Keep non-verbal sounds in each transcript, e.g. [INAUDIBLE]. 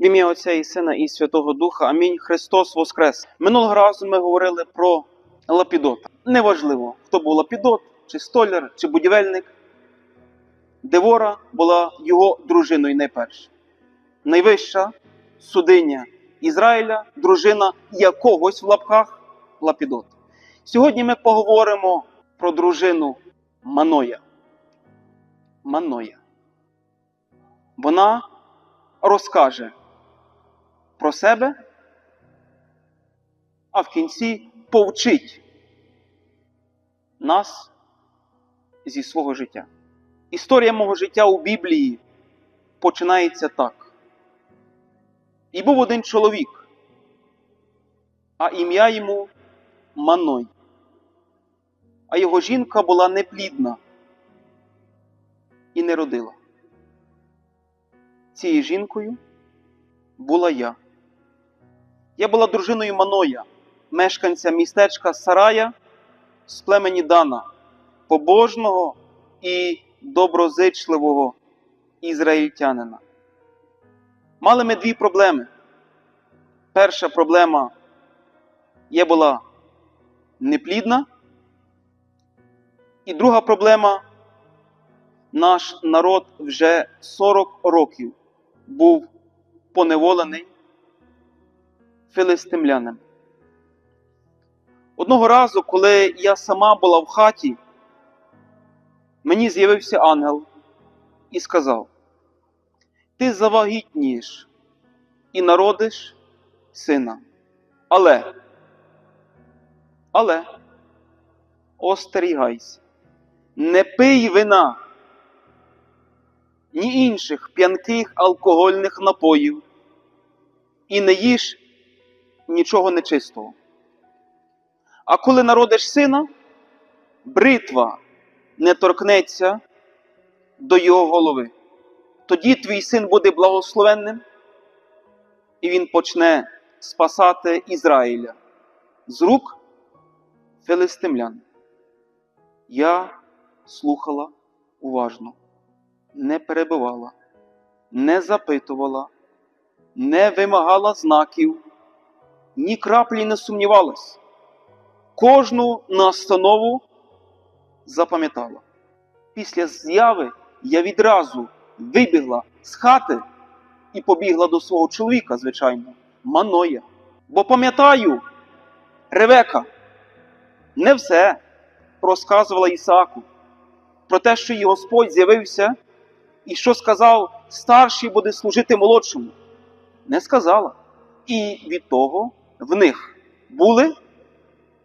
В ім'я Отця і Сина і Святого Духа. Амінь. Христос Воскрес. Минулого разу ми говорили про лапідота. Неважливо, хто був лапідот, чи столяр, чи будівельник. Девора була його дружиною найперше. Найвища судиня Ізраїля, дружина якогось в лапках лапідот. Сьогодні ми поговоримо про дружину Маноя. Маноя. Вона розкаже про себе, а в кінці повчить нас зі свого життя. Історія мого життя у Біблії починається так. І був один чоловік, а ім'я йому Маной. А його жінка була неплідна і не родила. Цією жінкою була я. Я була дружиною Маноя, мешканця містечка Сарая з племені Дана, побожного і доброзичливого ізраїльтянина. Мали ми дві проблеми. Перша проблема я була неплідна, і друга проблема наш народ вже 40 років був поневолений филистимлянами. Одного разу, коли я сама була в хаті, мені з'явився ангел і сказав: Ти завагітнієш і народиш сина. Але, але, остерігайся, не пий вина, ні інших п'янких алкогольних напоїв, і не їж нічого нечистого. А коли народиш сина, бритва не торкнеться до його голови. Тоді твій син буде благословенним, і він почне спасати Ізраїля з рук филистимлян. Я слухала уважно, не перебивала, не запитувала, не вимагала знаків, ні краплі не сумнівалась. Кожну настанову запам'ятала. Після зяви я відразу вибігла з хати і побігла до свого чоловіка, звичайно, Маноя. Бо пам'ятаю, Ревека не все розказувала Ісааку про те, що її Господь з'явився і що сказав, старший буде служити молодшому. Не сказала. І від того в них були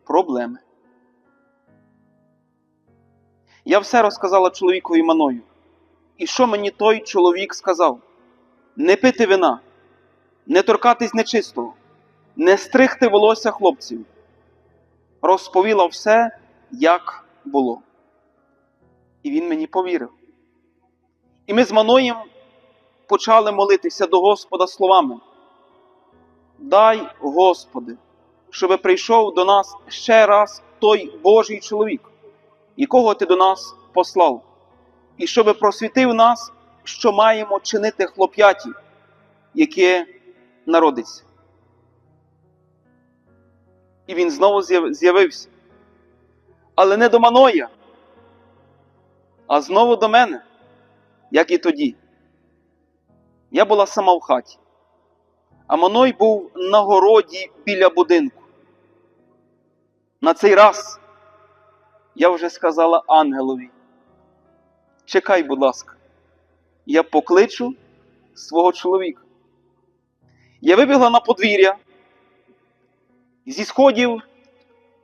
проблеми. Я все розказала чоловікові Маною. І що мені той чоловік сказав? Не пити вина, не торкатись нечистого, не стригти волосся хлопців. Розповіла все, як було. І він мені повірив. І ми з Маноєм почали молитися до Господа словами. Дай, Господи, щоб прийшов до нас ще раз той Божий чоловік, якого Ти до нас послав, і щоб просвітив нас, що маємо чинити хлоп'яті, яке народиться. І він знову з'явився. Але не до Маноя, а знову до мене, як і тоді. Я була сама в хаті, а Маной був на городі біля будинку. На цей раз я вже сказала ангелові: чекай, будь ласка, я покличу свого чоловіка. Я вибігла на подвір'я, зі сходів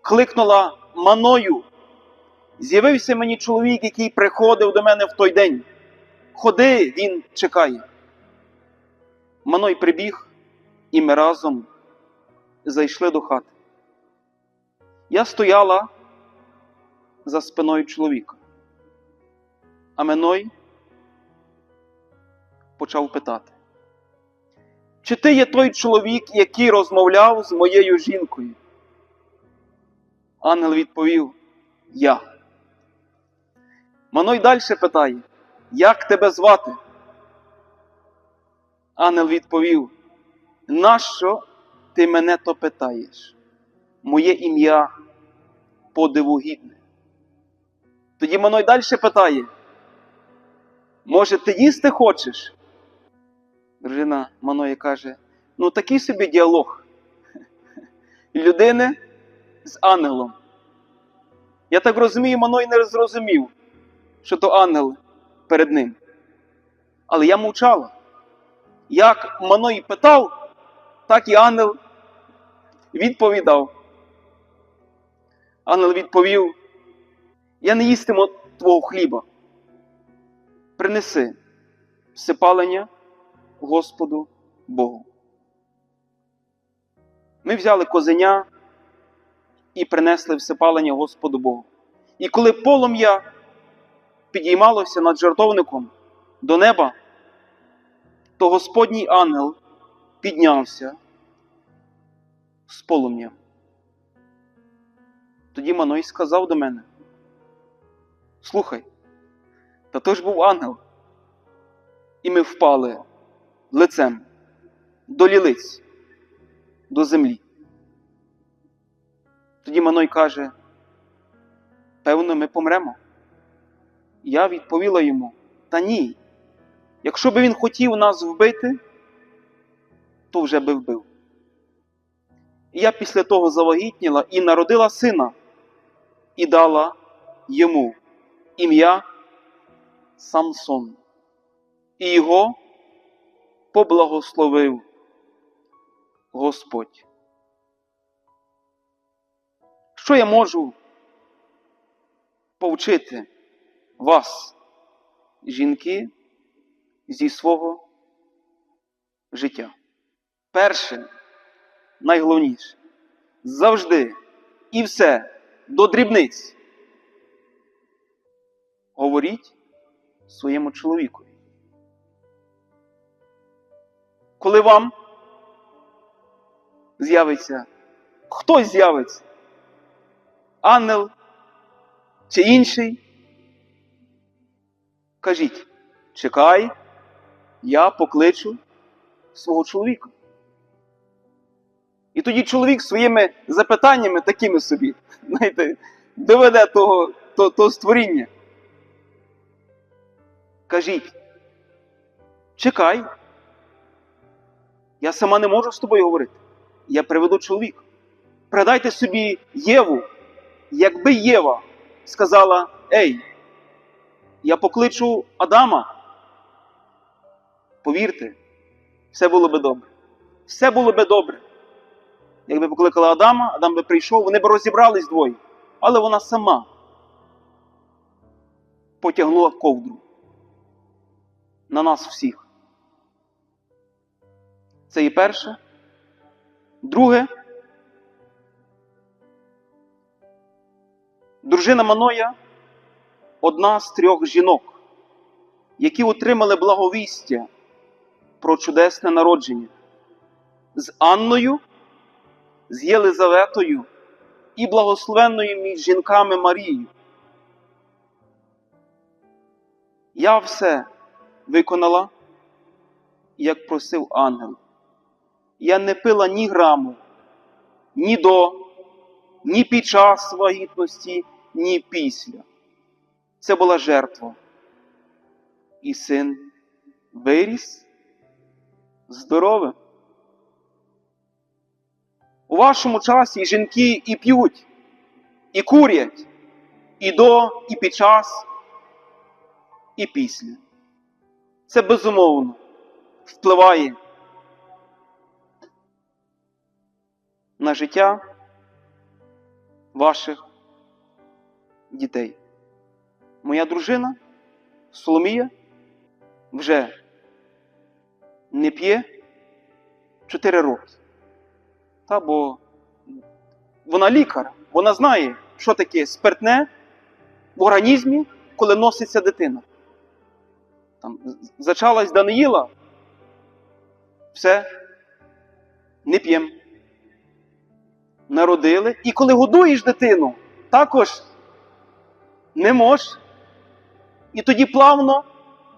кликнула маною. З'явився мені чоловік, який приходив до мене в той день. Ходи, він чекає. Маной прибіг, і ми разом зайшли до хати. Я стояла за спиною чоловіка. А Маной почав питати: Чи ти є той чоловік, який розмовляв з моєю жінкою? Ангел відповів: Я. Маной далі питає, як тебе звати? Ангел відповів: нащо ти мене то питаєш? Моє ім'я подиву гідне. Тоді Маной далі питає: може, ти їсти хочеш? Дружина Маної каже: ну такий собі діалог [LAUGHS] людини з ангелом. Я так розумію, Маной не зрозумів, що то ангел перед ним. Але я мовчала. Як Маной питав, так і ангел відповідав. Ангел відповів: Я не їстиму твого хліба. Принеси всипалення Господу Богу. Ми взяли козеня і принесли всипалення Господу Богу. І коли полум'я підіймалося над жертовником до неба, то Господній ангел піднявся з полум'ям. Тоді Маной сказав до мене: Слухай, та то ж був ангел. І ми впали лицем до лілиць, до землі. Тоді Маной каже: Певно, ми помремо. Я відповіла йому: Та ні. Якщо би він хотів нас вбити, то вже би вбив. Я після того завагітніла і народила сина, і дала йому ім'я Самсон. І його поблагословив Господь. Що я можу повчити вас, жінки, зі свого життя? Перше, найголовніше, завжди і все до дрібниць. Говоріть своєму чоловікові. Коли вам з'явиться, хтось з'явиться, ангел чи інший, кажіть, чекай, я покличу свого чоловіка. І тоді чоловік своїми запитаннями такими собі, знаєте, доведе того, того, того створіння. Кажіть, чекай, я сама не можу з тобою говорити. Я приведу чоловіка. Пригадайте собі Єву, якби Єва сказала: Ей, я покличу Адама. Повірте, все було би добре. Все було би добре. Якби покликала Адама, Адам би прийшов, вони б розібрались двоє. Але вона сама потягнула ковдру на нас всіх. Це і перше. Друге. Дружина Маноя одна з трьох жінок, які отримали благовістя про чудесне народження з Анною, з Єлизаветою і благословенною між жінками Марією. Я все виконала, як просив ангел. Я не пила ні граму, ні до, ні під час вагітності, ні після. Це була жертва. І син виріс здоровим. У вашому часі жінки і п'ють, і курять, і до, і під час, і після. Це безумовно впливає на життя ваших дітей. Моя дружина Соломія вже не п'є 4 роки. Та, бо вона лікар, вона знає, що таке спиртне в організмі, коли носиться дитина. Там, Зачалась Даниїла, все, не п'ємо. Народили. І коли годуєш дитину, також не можеш. І тоді плавно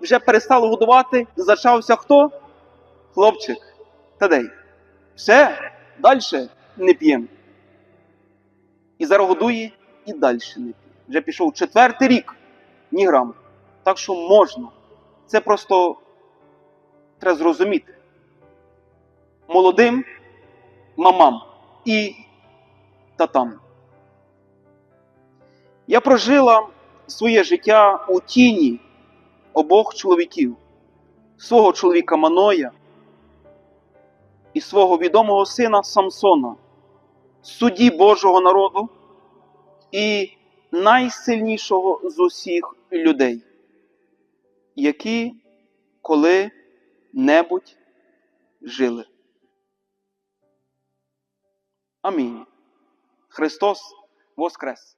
вже перестало годувати, зачався хто? Хлопчик Тадей. Все, далі не п'ємо. І зараз годує, і далі не п'є. Вже пішов четвертий рік, ні грам. Так що можна. Це просто треба зрозуміти. Молодим мамам і татам. Я прожила своє життя у тіні обох чоловіків, свого чоловіка Маноя і свого відомого сина Самсона, судді Божого народу і найсильнішого з усіх людей, які коли-небудь жили. Амінь. Христос Воскрес!